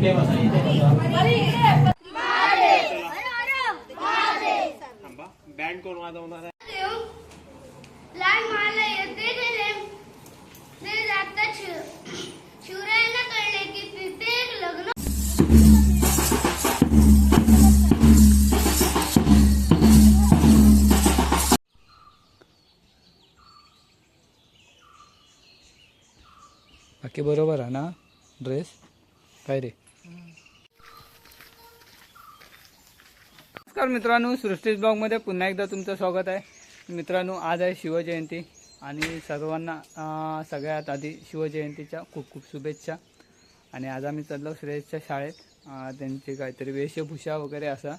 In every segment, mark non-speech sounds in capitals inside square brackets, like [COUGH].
इथे बसा इथे बसा बँड कोण वाजवणार आहे लहान मला येते ते जातात शिवरायांना कळले की तिथे एक लग्न बाकी बरोबर आहे ना ड्रेस? काय रे? नमस्कार मित्रांनो सृष्टीज ब्लॉगमध्ये पुन्हा एकदा तुमचं स्वागत आहे. मित्रांनो आज आहे शिवजयंती आणि सर्वांना सगळ्यात आधी शिवजयंतीच्या खूप खूप शुभेच्छा. आणि आज आम्ही चाललो श्रेयसच्या शाळेत. त्यांची काहीतरी वेशभूषा वगैरे असा.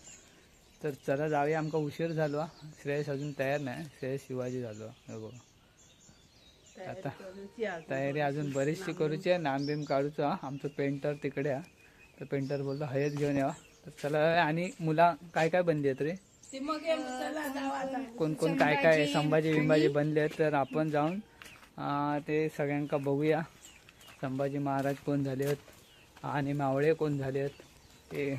तर चला जाऊया आमका उशीर झालो. श्रेयस अजून तयार नाही. श्रेयस शिवाजी झालो. हे आता तयारी अजून बरीचशी करूची आहे. नाम बिम काढूचं आमचं पेंटर तिकडे आहे. तर पेंटर बोललो हयत घेऊन यावा. तर चला आणि मुला काय काय बनली आहेत रे? कोण कोण काय काय संभाजी. बिंबाजी बनले आहेत तर आपण जाऊन ते सगळ्यांका बघूया. संभाजी महाराज कोण झाले आहेत? आणि मावळे कोण झाले आहेत? ते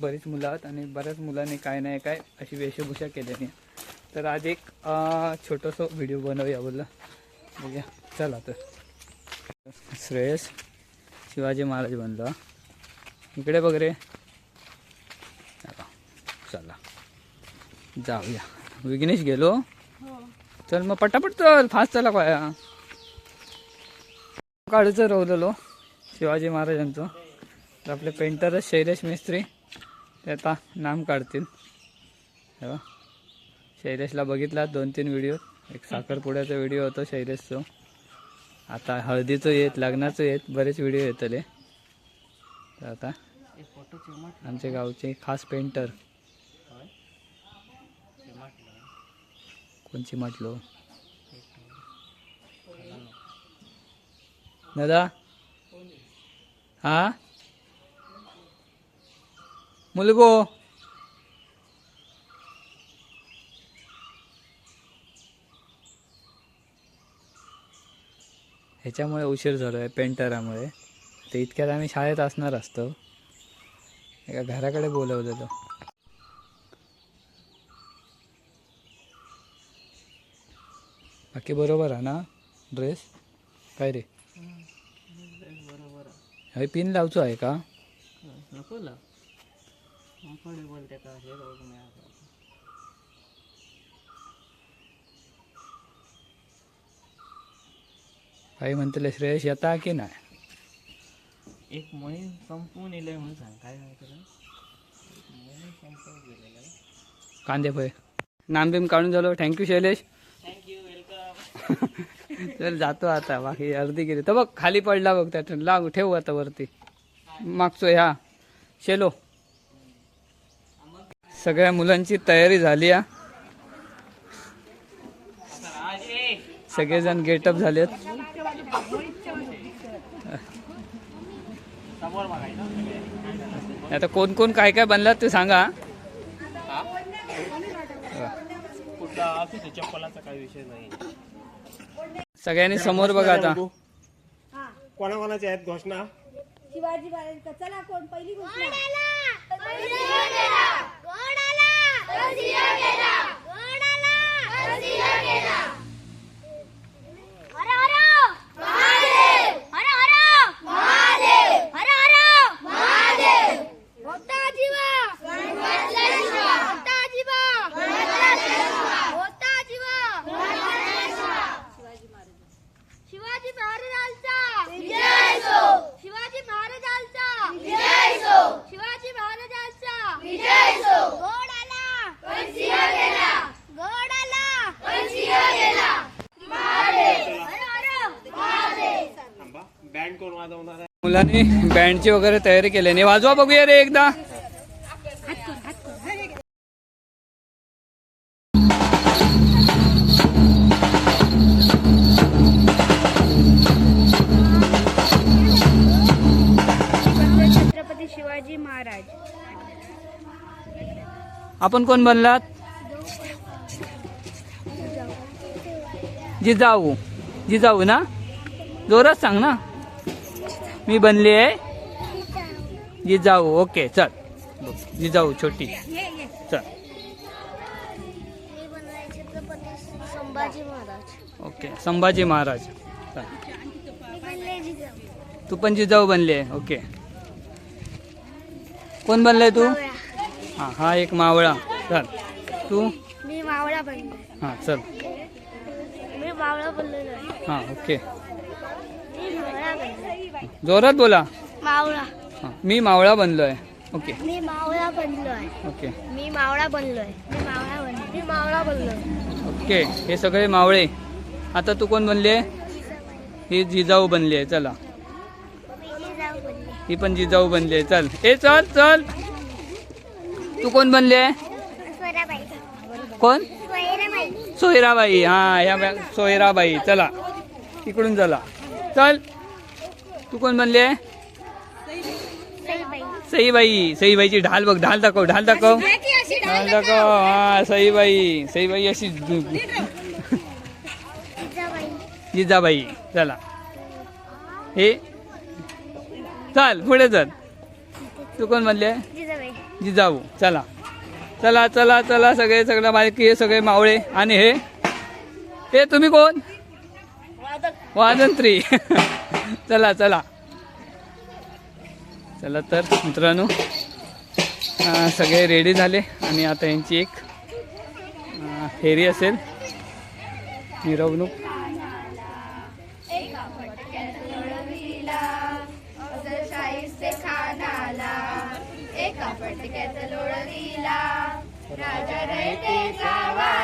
बरीच मुलं आहेत आणि बऱ्याच मुलांनी काय नाही काय अशी वेशभूषा केलेली आहे. तर आज एक छोटंसं व्हिडिओ बनवूया बोललं. बघूया. चला तर. श्रेयस शिवाजी महाराज बनलो. इकडे बघ रे. चला. जाऊया. विघ्नेश गेलो. चल मग पटापट चल फास्ट चला काय काढूचं रवलेलो शिवाजी महाराजांचं. तर आपले पेंटरच शैलेश मिस्त्री. ते आता नाम काढतील. हे. शैलेशला बघितला दोन तीन व्हिडिओ एक साखरपुड्याचा व्हिडिओ होतो शैलेशचं. आता हळदीचं येत लग्नाचं येत बरेच व्हिडिओ येतले. तर आता आमच्या गावचे खास पेंटर कोणची म्हटलो? दादा? हा? मुलगो? ह्याच्यामुळे उशीर झालो आहे पेंटरामुळे. ते इतक्यात आम्ही शाळेत असणार असतो. एका घराकडे बोलवलेलं बाकी बरोबर आहे ना? ड्रेस? काय रे? हे पिन लावचो आहे का? नको बोलते हे. काही म्हणतले श्रेयस येता की नाही? एक मोहीम संपून येले म्हणून सांग. काय कांदे फय नामबिम काढून झालो. थँक्यू शैलेश थँक्यू चल जातो आता. बाकी अर्धी गेली. तर बघ खाली पडला बघ त्या लाग ठेवू आता वरती. मागचो ह्या शेलो. सगळ्या मुलांची तयारी झाली आहे सगळेजण गेटअप झालेत. आता कोण कोण काय काय बनलात ते सांगा चप्पलाचा काही विषय नाही. सगळ्यांनी समोर बघा आता. कोणाकोणाच्या आहेत घोषणा? शिवाजी महाराज चला कोण? पहिली घोषणा महाराजांचा विजय सो शिवाजी महाराजांचा विजय सो शिवाजी महाराजांचा. विजय सो गोड आला. पण सिंह गेला. गोड आला. पण सिंह गेला बँड कोण वाजवणार मुलांनी बँडची वगैरे तयारी केली नाही वाजवा बघूया रे एकदा. आपण कोण बनलात? जिजाऊ. जिजाऊ ना? जोरात सांग ना. मी बनली आहे. जिजाऊ. ओके चल. जिजाऊ छोटी. चल. ओके संभाजी महाराज. तू पण जिजाऊ बनले ओके. कोण बनलाय तू? हां हा एक मावळा. चल. तू? मी मावळा बनलोय हां चल. मी मावळा बनलेलो आहे हां ओके. मी मावळा बनलोय जोरात बोला. मावळा. हां मी मावळा बनलो आहे ओके. मी मावळा बनलोय. ओके. मी मावळा बनलोय. मी मावळा बनलोय. मी मावळा बनलोय. ओके हे सगळे मावळे. आता तू कोण बनले ही जिजाऊ बनली आहे चला बनले. ही पण जिजाऊ बनली आहे चल. ए चल चल. तू कोण बनले? कोण? सोयराबाई. हा ह्या बॅ- सोयराबाई. चला. इकडून चला. चल. तू कोण बनले? सईबाई. सईबाई. सईबाईची ढाल बघ. ढाल दाखव ढाल दाखव. ढाल दाखव. हा सईबाई. सईबाई अशी जिजाबाई. चला. हे चल पुढे चल. तू कोण म्हणले जिजाऊ चला. चला चला चला सगळे सगळं बालकी हे सगळे मावळे. आणि हे? हे तुम्ही कोण? वादंत्री. [LAUGHS] चला चला. चला तर मित्रांनो. सगळे रेडी झाले. आणि आता यांची एक फेरी असेल. मिरवणूक.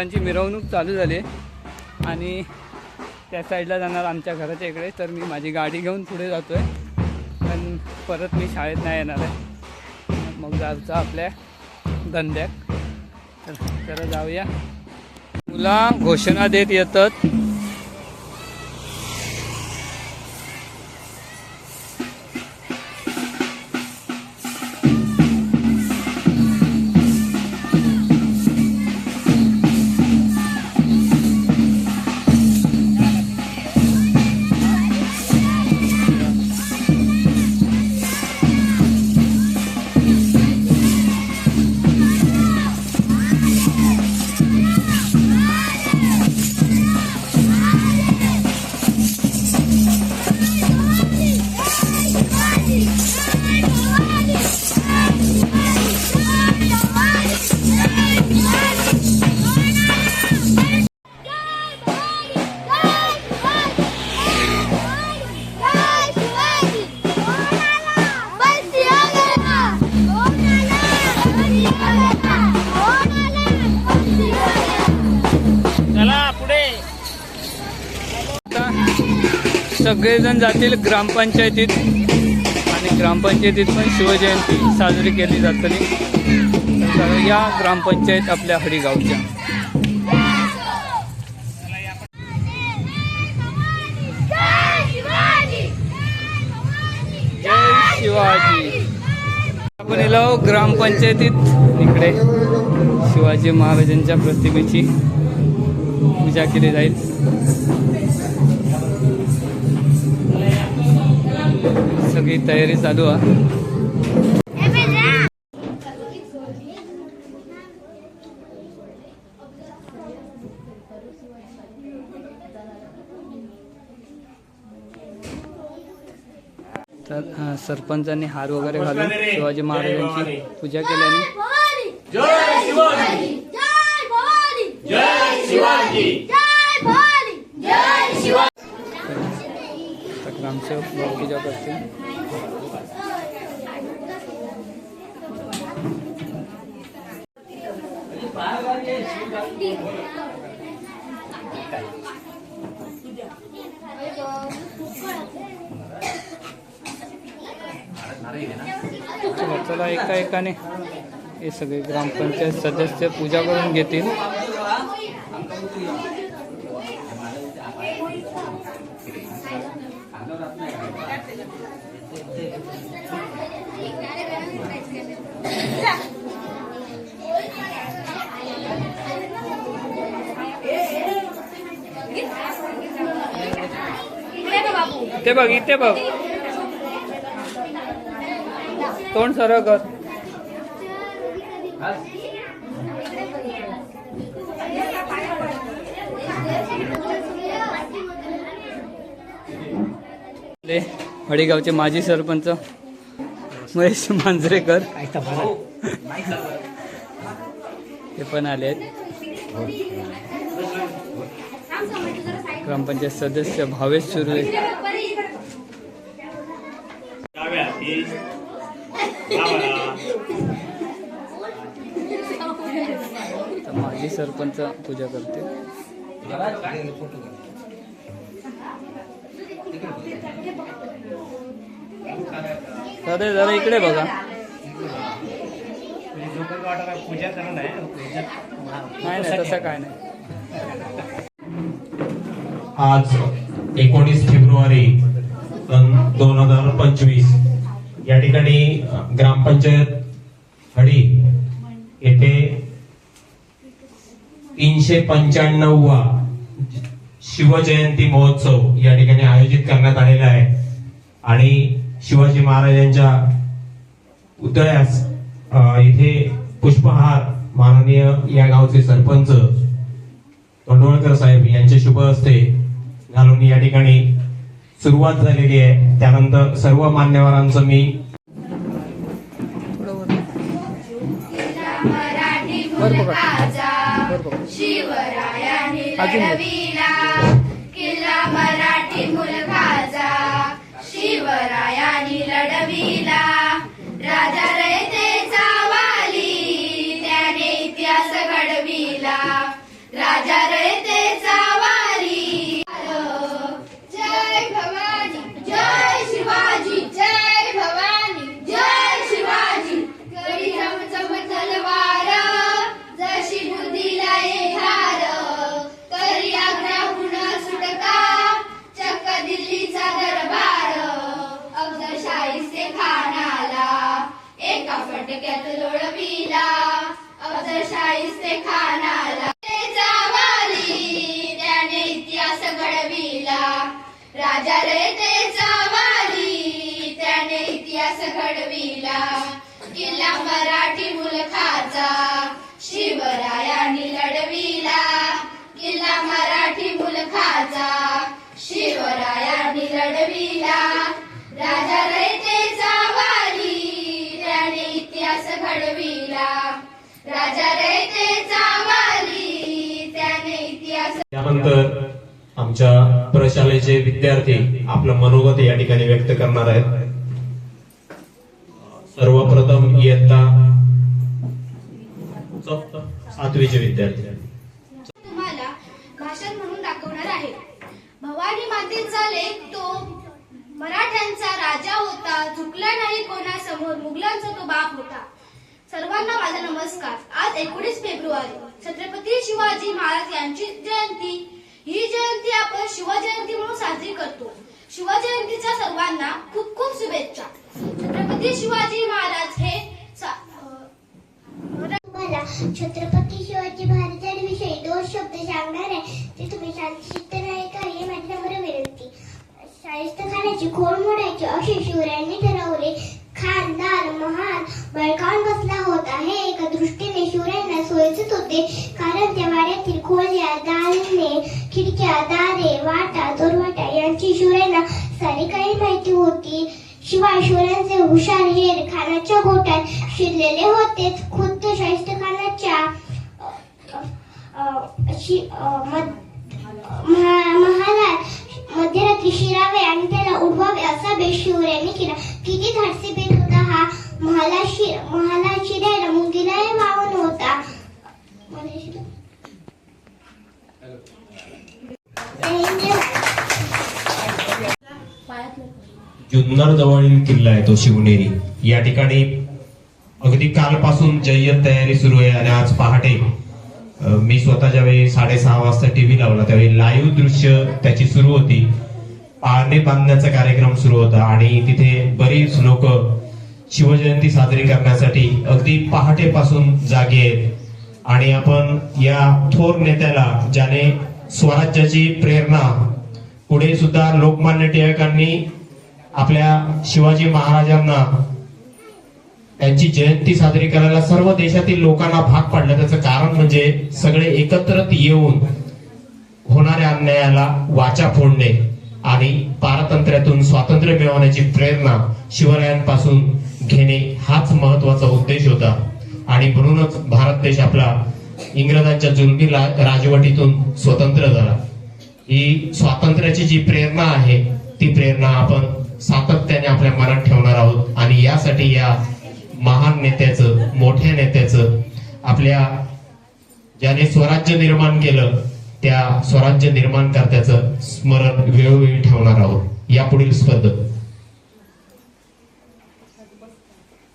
मुलांची मिरवणूक चालू झाली आहे. आणि त्या साईडला जाणार आमच्या घराच्या इकडे. तर मी माझी गाडी घेऊन पुढे जातो आहे पण परत मी शाळेत नाही येणार आहे. मग जायचं आपल्या धंद्यात. तर तर जाऊया. मुला घोषणा देत येतात. सगळेजण जातील ग्रामपंचायतीत. आणि ग्रामपंचायतीत पण शिवजयंती साजरी केली जातली. तर या ग्रामपंचायत आपल्या हरिगावच्या. जय शिवाजी. आपण येलो ग्रामपंचायतीत इकडे शिवाजी महाराजांच्या प्रतिमेची पूजा केली जाईल. सगळी तयारी चालू आहे. तर सरपंचांनी हार वगैरे घालून शिवाजी महाराजांची पूजा केल्याने जय शिवाजी जय भवानी जय शिवाजी जय भवानी जय शिवाजी तर ग्रामसेवक पूजा करते चला चला एका एकाने हे सगळे ग्रामपंचायत सदस्य पूजा करून घेतील. ते बघ इथे बघ. तोंड सरळ कर ले माजी सरपंच महेश मांजरेकर. ते पण आले आहेत. ग्रामपंचायत सदस्य भावेश सुर्वे. डाव्या तर माजी सरपंच पूजा करते. दादा जरा इकडे बघा. पूजा करणं नाही नाही तसं काय नाही. आज एकोणीस फेब्रुवारी सन दोन हजार पंचवीस. या ठिकाणी ग्रामपंचायत हडी येथे तीनशे पंच्याण्णववा शिवजयंती महोत्सव या ठिकाणी आयोजित करण्यात आलेला आहे. आणि शिवाजी महाराजांच्या उतळ्यास इथे पुष्पहार माननीय या गावचे सरपंच तोंडवळकर साहेब यांचे शुभ हस्ते घालून या ठिकाणी सुरुवात झालेली आहे. त्यानंतर सर्व मान्यवरांचं मी शिवरायाने लढविला किल्ला मराठी मुलगाचा शिवरायाने लढविला राजा रयतेचा वाली त्याने इतिहास घडविला. राजा रयतेचा खानाला त्याचा त्याने इतिहास घडविला. राजा रे ते जावाली त्याने इतिहास घडविला. किल्ला मराठी मुलखाचा. त्यानंतर आमच्या प्रशालेचे विद्यार्थी आपलं मनोगत या ठिकाणी व्यक्त करणार आहेत. सर्वप्रथम इयत्ता सातवीचे विद्यार्थी. तुम्हाला भाषण म्हणून दाखवणार आहे. भवानी मातेचा लेख तो मराठ्यांचा राजा होता. झुकला नाही कोणासमोर. मुघलांचा तो बाप होता. सर्वांना माझा नमस्कार. आज एकोणीस फेब्रुवारी छत्रपती शिवाजी महाराज यांची जयंती. ही जयंती आपण शिवजयंती म्हणून साजरी करतो. शिवजयंतीच्या सर्वांना खूप खूप शुभेच्छा. छत्रपती शिवाजी महाराज हे छत्रपती शिवाजी महाराजांविषयी दोन शब्द सांगणार आहे. ते तुम्ही शांतचित्त नाही का? हे माझ्यासमोर विनंती. शाहिस्त खाण्याची खोड मोडायची असे शिवरायांनी ठरवले. खानदार महान बळकावून बसला होता हे एका दृष्टीने शिवरायांना सोयीचेच होते. कारण त्या वाड्यातील खोल्या दालने खिडक्या दारे वाटा दोरवाटा यांची शिवरायांना सारी काही माहिती होती. शिवाय शिवरायांचे हुशार हेर खानाच्या गोट्यात शिरलेले होते. खुद्द शाहिस्त खानाच्या अ, महाराज मध्यरात्री शिरावे आणि त्याला उडवावे असा बेश शिवरायांनी केला. किती धाडसी बेत होता. हा महालाशी महाला शिरायला होता. जुन्नर जवळील किल्ला आहे तो शिवनेरी. या ठिकाणी अगदी कालपासून जय्यत तयारी सुरू आहे आणि आज पहाटे मी स्वतः ज्यावेळी साडेसहा वाजता टीव्ही लावला त्यावेळी लाईव्ह दृश्य त्याची सुरू होती. पाळणे बांधण्याचा कार्यक्रम सुरू होता आणि तिथे बरीच लोक शिवजयंती साजरी करण्यासाठी अगदी पहाटेपासून जागे आहेत. आणि आपण या थोर नेत्याला ज्याने स्वराज्याची प्रेरणा पुढे सुद्धा लोकमान्य टिळकांनी आपल्या शिवाजी महाराजांना त्यांची जयंती साजरी करायला सर्व देशातील लोकांना भाग पाडलं. त्याचं कारण म्हणजे सगळे एकत्रित येऊन होणाऱ्या अन्यायाला वाचा फोडणे. आणि पारतंत्र्यातून स्वातंत्र्य मिळवण्याची प्रेरणा शिवरायांपासून घेणे हाच महत्त्वाचा उद्देश होता. आणि म्हणूनच भारत देश आपला इंग्रजांच्या जुलमी रा- राजवटीतून स्वतंत्र झाला. ही स्वातंत्र्याची जी प्रेरणा आहे ती प्रेरणा आपण सातत्याने आपल्या मनात ठेवणार आहोत. आणि यासाठी या महान नेत्याचं मोठ्या नेत्याचं आपल्या ज्याने स्वराज्य निर्माण केलं त्या स्वराज्य निर्माण करत्याचं स्मरण वेळोवेळी ठेवणार आहोत. यापुढील स्पर्धक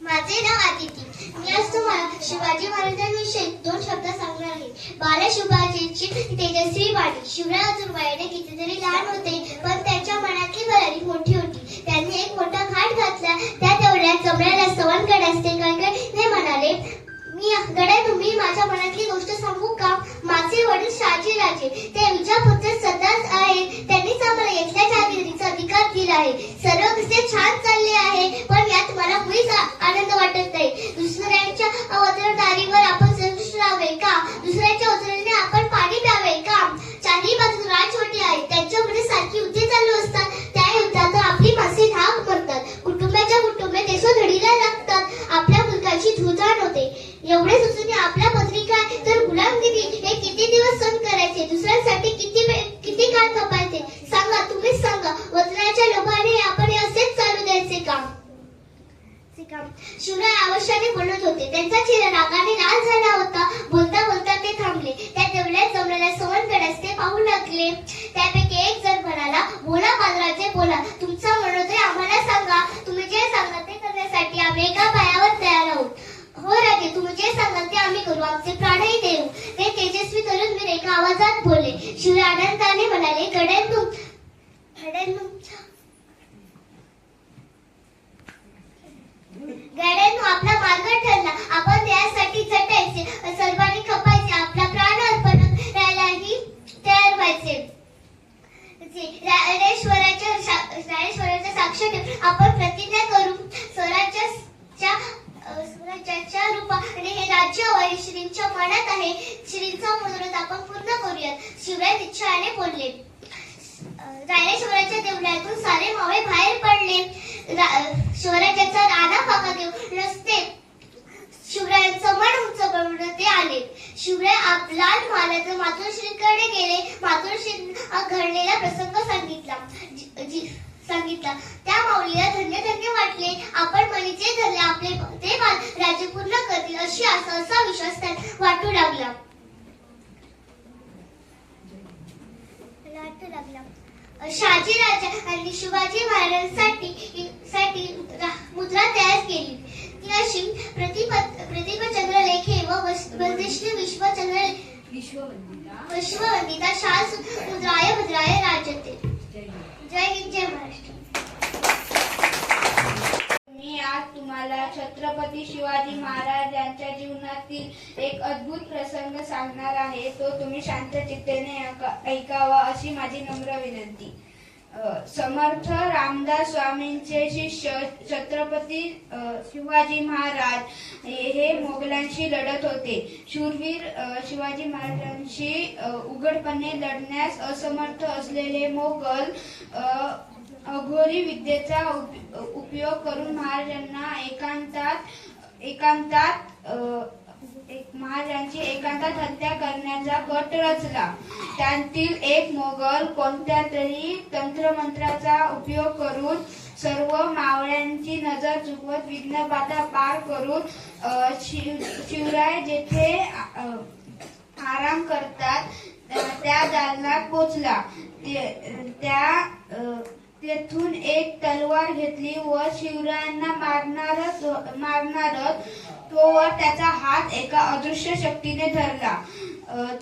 माझे नाव आदिती. मी आज तुम्हाला शिवाजी महाराजांविषयी दोन शब्द सांगणार आहे. बाला शिवाजीची तेजस्वी वाणी. शिवराय अजून वयाने कितीतरी लहान होते पण त्यांच्या मनातली भरारी मोठी होती. त्यांनी एक मोठा घाट घातला. त्या तेवढ्यात जमण्याला सवण असते गणगण हे म्हणाले मी गड्या तुम्ही माझ्या मनातली गोष्ट सांगू माझी राजे. ते विजापुत्र सदाच आहे. त्यांनीच आम्हाला येथल्या जागिरीचा अधिकार दिला आहे. सर्व कसे छान चालले आहे पण यात मला मुळीच आनंद वाटत नाही. दुसऱ्यांच्या अवतरदारीवर आपण संतुष्ट राहावे का? दुसऱ्याच्या उतरणे आपण पाणी प्यावे का? चारही बाजू राजवटी आहे त्यांच्यामध्ये सारखी युद्धे चालू असतात. त्या युद्धात आपली मासे धाव करतात. कुटुंबाच्या कुटुंबे देशोधडीला लागतात. आपल्या मुलगाची धुजाण होते एवढे सुचून आपल्या पत्रिका तर गुलामगिरी हे किती दिवस सहन करायचे? दुसऱ्यांसाठी किती किती काळ खपायचे सांगा तुम्हीच सांगा वचनाच्या लोभाने आपण हे असेच चालू द्यायचे का? शिवराय आवश्याने बोलत होते. त्यांचा चेहरा रागाने लाल झाला होता. बोलता बोलता ते थांबले त्या तेवढ्यात जमलेल्या सवनकड्यास ते पाहू लागले त्यापैकी एक जण म्हणाला बोला बालराजे बोला तुमचा मनोदय आम्हाला सांगा तुम्ही जे सांगाल ते करण्यासाठी आम्ही एका पायावर तयार आहोत हो राजे तुम्ही जे सांगाल ते आम्ही करू आमचे प्राणही देऊ ते तेजस्वी तरुण वीर एका आवाजात बोलले शिवराय आनंदाने म्हणाले गड्यांनो गड्यांनो गड्यांनो आपला मार्ग ठरला आपण त्यासाठी झटायचे सर्वांनी खपायचे आपला प्राण अर्पण करायलाही तयार व्हायचे जे रायरेश्वराच्या शा- रायरेश्वराच्या साक्ष ठेवून आपण प्रतिज्ञा करू स्वराज्याच्या अ, स्वराज्याच्या रूपाने हे राज्य आहे श्रींच्या मनात आहे श्रींचा मनोरथ आपण पूर्ण करूयात शिवराय इच्छाने बोलले रायरेश्वराच्या देवळातून सारे मावळे बाहेर पडले रा- शिवराज्याचा राणा पाका घेऊन रस्ते शिवरायांचं मन उंच करून ते आले शिवराय आप लाल महालाचं मातोश्रीकडे गेले. मातोश्री घडलेला प्रसंग सांगितला. सांगितला. त्या माऊलीला धन्य धन्य वाटले. आपण मनीचे धरले आपले ते बाल राज्य पूर्ण करतील अशी आशा असा विश्वास त्यात वाटू लागला. वाटू लागला. शहाजी राजा आणि शिवाजी महाराजांसाठी साठी मुद्रा तयार केली. ती अशी प्रतिप प्रतिभचंद्र लेखे व वस- वशिष्ठ विश्वचंद्र विश्ववंदिता शास मुद्राय भद्राय राजते जय हिंद जय महाराष्ट्र मी आज तुम्हाला छत्रपती शिवाजी महाराज यांच्या जीवनातील एक अद्भुत प्रसंग सांगणार आहे. तो तुम्ही शांत चित्तेने ऐकावा अशी माझी नम्र विनंती. समर्थ रामदास स्वामींचे शिष्य छत्रपती शिवाजी महाराज हे मोगलांशी लढत होते. शूरवीर शिवाजी महाराजांशी उघडपणे लढण्यास असमर्थ असलेले मोगल अघोरी विद्येचा उप- उपयोग करून महाराजांना एकांतात एकांतात एक महाराजांची एकांतात हत्या करण्याचा कट रचला. त्यांतील एक मोगल कोणत्या तरी तंत्रमंत्राचा उपयोग करून सर्व मावळ्यांची नजर चुकवत विघ्न बाधा पार करून शिव शिवराय जेथे आराम करतात त्या- दालनात पोचला. त्या तेथून एक तलवार घेतली व शिवरायांना मारणारच मारणारच तो वर त्याचा हात एका अदृश्य शक्तीने धरला.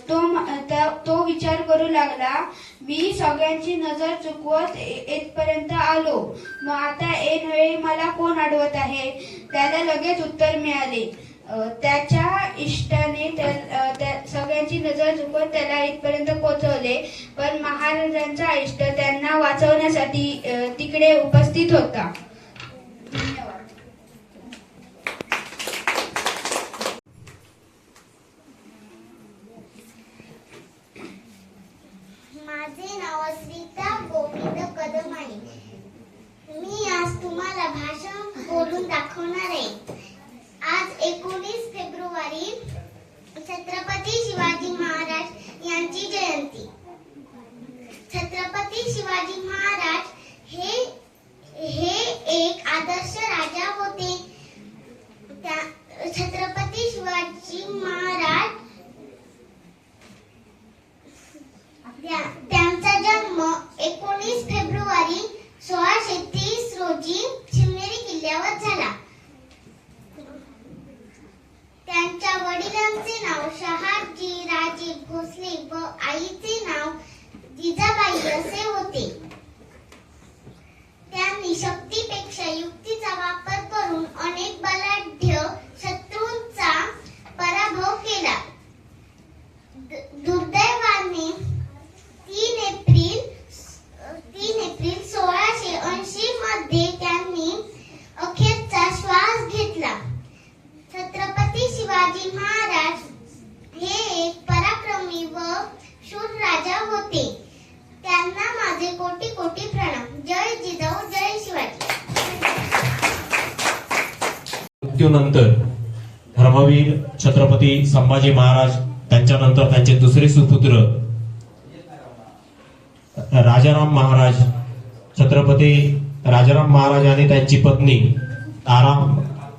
तो म- त्या- तो विचार करू लागला मी सगळ्यांची नजर चुकवत ए- येथपर्यंत आलो. मग आता ऐन वेळी मला कोण अडवत आहे? त्याला लगेच उत्तर मिळाले. त्याच्या इष्टाने त्या- त्या सगळ्यांची नजर चुकवत त्याला इथपर्यंत पोहोचवले. पण महाराजांचा इष्ट त्यांना वाचवण्यासाठी तिकडे उपस्थित होता धन्यवाद माझे नाव अस्मिता गोविंद कदम आहे मी आज तुम्हाला भाषण बोलून दाखवणार आहे आज एकोणीस फेब्रुवारी छत्रपती शिवाजी महाराज यांची जयंती छत्रपती शिवाजी महाराज हे हे एक आदर्श राजा होते त्या छत्रपती शिवाजी महाराज त्या- त्यांचा जन्म एकोणीस फेब्रुवारी सोळाशे तीस रोजी शिवनेरी किल्ल्यावर झाला त्यांच्या वडिलांचे नाव शहाजी राजे भोसले व आईचे नाव जिजाबाई असे होते त्यांनी शक्तीपेक्षा युक्तीचा वापर करून अनेक बलाढ्य शत्रूंचा पराभव केला द- दुर्दैवाने तीन एप्रिल तीन एप्रिल सोळाशे ऐंशी मध्ये त्यांनी अखेरचा श्वास घेतला छत्रपती शिवाजी महाराज हे एक पराक्रमी व शूर राजा होते त्यांना माझे कोटी कोटी प्रणाम जय जिजाऊ जय शिवाजी मृत्यूनंतर धर्मवीर छत्रपती संभाजी महाराज त्यांच्यानंतर त्यांचे दुसरे सुपुत्र राजाराम महाराज छत्रपती राजाराम महाराज आणि त्यांची पत्नी तारा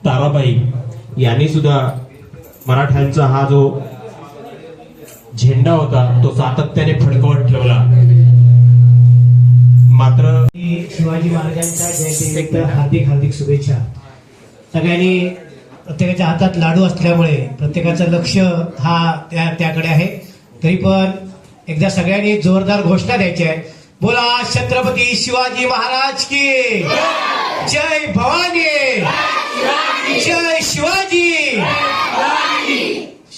ताराबाई यांनी सुद्धा मराठ्यांचा हा जो झेंडा होता तो सातत्याने फडकवत ठेवला. मात्र शिवाजी महाराजांच्या जयंतीनिमित्त हार्दिक हार्दिक शुभेच्छा. सगळ्यांनी प्रत्येकाच्या हातात लाडू असल्यामुळे प्रत्येकाचं लक्ष हा त्या त्याकडे आहे. तरी पण एकदा सगळ्यांनी जोरदार घोषणा द्यायची आहे बोला छत्रपती शिवाजी महाराज की. जय भवानी. जय शिवाजी.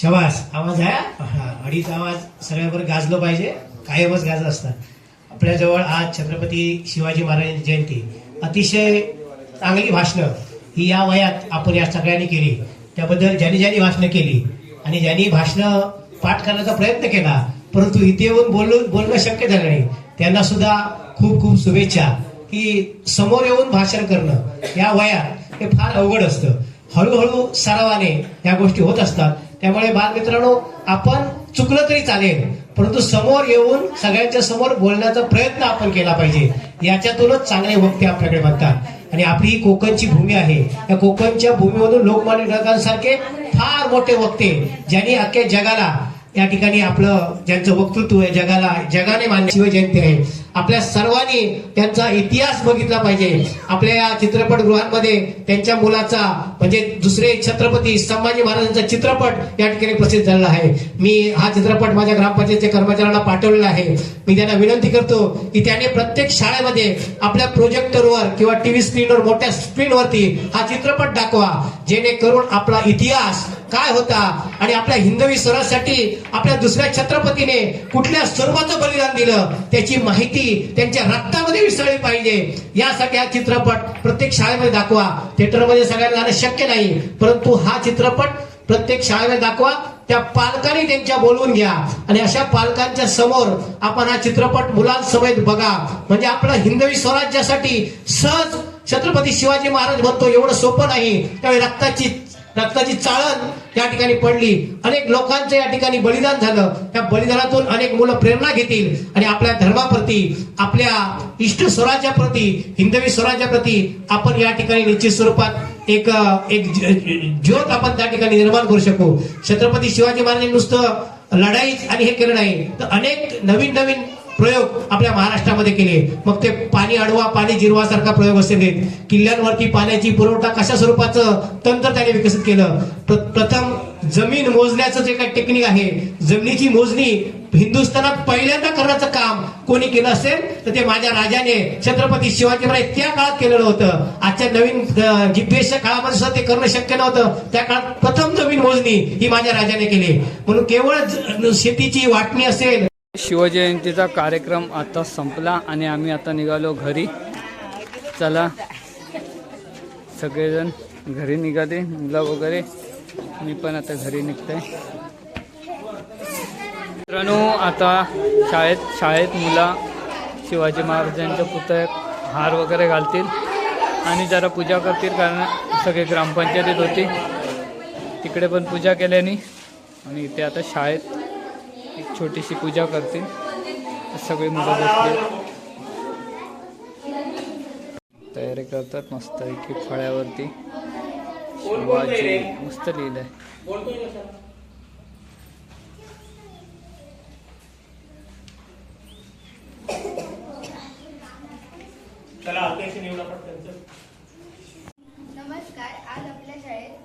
शवास आवाज आहे? अडीच आवाज सगळ्यावर गाजलो पाहिजे. कायमच गाजत असतात आपल्याजवळ आज छत्रपती शिवाजी महाराजांची जयंती. अतिशय चांगली भाषणं. ही या वयात आपण या सगळ्यांनी केली. त्याबद्दल ज्यांनी ज्यांनी भाषणं केली आणि ज्यांनी भाषणं पाठ करण्याचा प्रयत्न केला परंतु इथे येऊन बोलून बोलणं शक्य झालं नाही. त्यांना सुद्धा खूप खूप शुभेच्छा की समोर येऊन भाषण करणं या वयात हे फार अवघड असतं. हळूहळू सरावाने या गोष्टी होत असतात. त्यामुळे बालमित्रांनो आपण चुकलं तरी चालेल परंतु समोर येऊन सगळ्यांच्या समोर बोलण्याचा प्रयत्न आपण केला पाहिजे. याच्यातूनच चांगले वक्ते आपल्याकडे बनतात. आणि आपली ही कोकणची भूमी आहे. या कोकणच्या भूमीमधून लोकमान्य टिळकांसारखे फार मोठे वक्ते ज्यांनी अख्ख्या जगाला या ठिकाणी आपलं ज्यांचं वक्तृत्व आहे जगाला जगाने मान्य शिवजयंती आहे. आपल्या सर्वांनी त्यांचा इतिहास बघितला पाहिजे. आपल्या या चित्रपटगृहांमध्ये त्यांच्या मुलाचा म्हणजे दुसरे छत्रपती संभाजी महाराजांचा चित्रपट या ठिकाणी प्रसिद्ध झालेला आहे. मी हा चित्रपट माझ्या ग्रामपंचायतच्या कर्मचाऱ्यांना पाठवलेला आहे. मी त्यांना विनंती करतो की त्याने प्रत्येक शाळेमध्ये आपल्या प्रोजेक्टरवर किंवा टीव्ही स्क्रीनवर मोठ्या स्क्रीनवरती हा चित्रपट दाखवा. जेणेकरून आपला इतिहास काय होता आणि आपल्या हिंदवी स्वराज्यासाठी आपल्या दुसऱ्या छत्रपतीने कुठल्या स्वरूपाचं बलिदान दिलं त्याची माहिती त्यांच्या रक्तामध्ये विसळली पाहिजे. यासाठी हा चित्रपट प्रत्येक शाळेमध्ये दाखवा. थिएटरमध्ये सगळ्यांना जाणं शक्य नाही. परंतु हा चित्रपट प्रत्येक शाळेमध्ये दाखवा. त्या पालकांनी त्यांच्या बोलवून घ्या. आणि अशा पालकांच्या समोर आपण हा चित्रपट मुलांसमेत बघा. म्हणजे आपलं हिंदवी स्वराज्यासाठी सहज छत्रपती शिवाजी महाराज म्हणतो एवढं सोपं नाही. त्यावेळी रक्ताची रक्ताची चाळण त्या ठिकाणी पडली. अनेक लोकांचं या ठिकाणी बलिदान झालं. त्या बलिदानातून अनेक मुलं प्रेरणा घेतील आणि आपल्या धर्माप्रती आपल्या इष्ट स्वराज्याप्रती हिंदवी स्वराज्याप्रती आपण या ठिकाणी निश्चित स्वरूपात एक एक ज- ज्योत आपण त्या ठिकाणी निर्माण करू शकू. छत्रपती शिवाजी महाराजांनी नुसतं लढाई आणि हे केलं नाही. तर अनेक नवीन नवीन प्रयोग आपल्या महाराष्ट्रामध्ये केले. मग ते पाणी अडवा पाणी जिरवासारखा प्रयोग असेल किल्ल्यांवरती पाण्याची पुरवठा कशा स्वरूपाचं? तंत्र त्याने विकसित केलं. प्रथम जमीन मोजण्याचं जे काही टेक्निक आहे जमिनीची मोजणी हिंदुस्थानात पहिल्यांदा करण्याचं काम कोणी केलं असेल तर ते माझ्या राजाने छत्रपती शिवाजी महाराज त्या काळात केलेलं होतं. आजच्या नवीन जीपीएसच्या काळामध्ये सुद्धा ते करणं शक्य नव्हतं त्या काळात प्रथम जमीन मोजणी ही माझ्या राजाने केली. म्हणून केवळ शेतीची वाटणी असेल शिवजयंतीचा कार्यक्रम आता संपला आणि आम्ही आता निघालो घरी. चला. सगळेजण घरी निघाले मुलं वगैरे. मी पण आता घरी निघते मित्रांनो आता शाळेत शाळेत मुलं शिवाजी महाराजांच्या पुतळ्यात हार वगैरे घालतील आणि जरा पूजा करतील कारण सगळे ग्रामपंचायतीत होती. तिकडे पण पूजा केल्याने आणि इथे आता शाळेत एक छोटीशी पूजा करते. सगळे मुलं बसले तयारी करतात मस्त की फळ्यावरती. शिवाजी मस्त आहे चला अध्यक्ष निवडा पटकन नमस्कार आज आपल्या शाळेत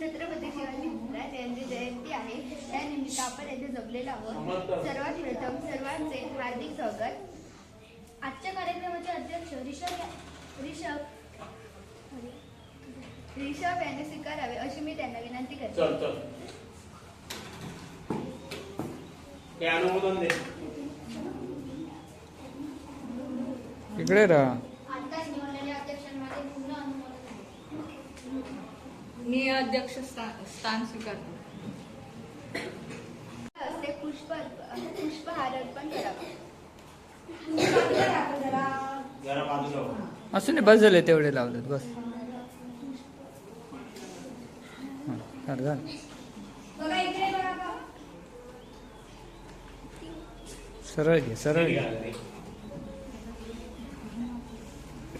छत्रपती शिवाजी महाराज यांची जयंती आहे त्यानिमित्त आपण येथे जमलेलो आहोत. सर्वात प्रथम सर्वांचे हार्दिक स्वागत. आजच्या कार्यक्रमाचे अध्यक्ष रिषभ रिषभ. रिषभ यांनी स्वीकारावे अशी मी त्यांना विनंती करते. चल चल. अनुमोदन दे. इकडे राहा. आता निवडलेल्या अध्यक्षांमध्ये पूर्ण अनुमोदन. मी अध्यक्ष स्थान स्वीकारतो असते पुष्प पुष्पहार अर्पण करावा जरा बाजूला हो. असू नाही बस झाले तेवढे लावलेत बस. हं, सरळ घे सरळ घे.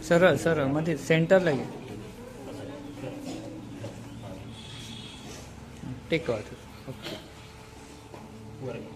सरळ सरळमध्ये सेंटरला घे. Take okay. वर.